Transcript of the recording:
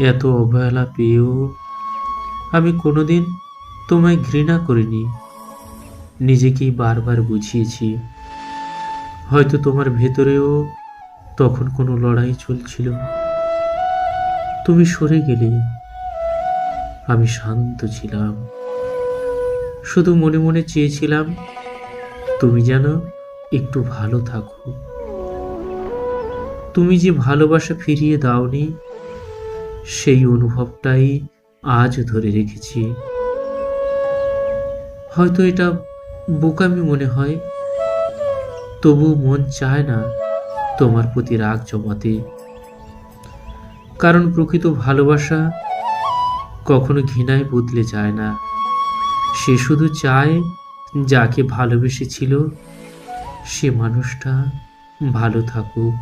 এত অবহেলা পেয়েও আমি কোনোদিন তোমায় ঘৃণা করিনি। নিজেকেই বারবার বুঝিয়েছি। হয়তো তোমার ভেতরেও তখন কোনো লড়াই চলছিল। তুমি সরে গেলে আমি শান্ত ছিলাম। শুধু মনে মনে চেয়েছিলাম, তুমি যেন একটু ভালো থাকো। তুমি যে ভালোবাসা ফিরিয়ে দাওনি সেই অনুভবটাই আজ ধরে রেখেছি। হয়তো এটা বোকামি মনে হয়, তবু মন চায় না তোমার প্রতি রাগ জমাতে। কারণ প্রকৃত ভালোবাসা কখনো ঘৃণায় বদলে যায় না। সে শুধু চায় যাকে ভালোবেসেছিল, সে মানুষটা ভালো থাকুক।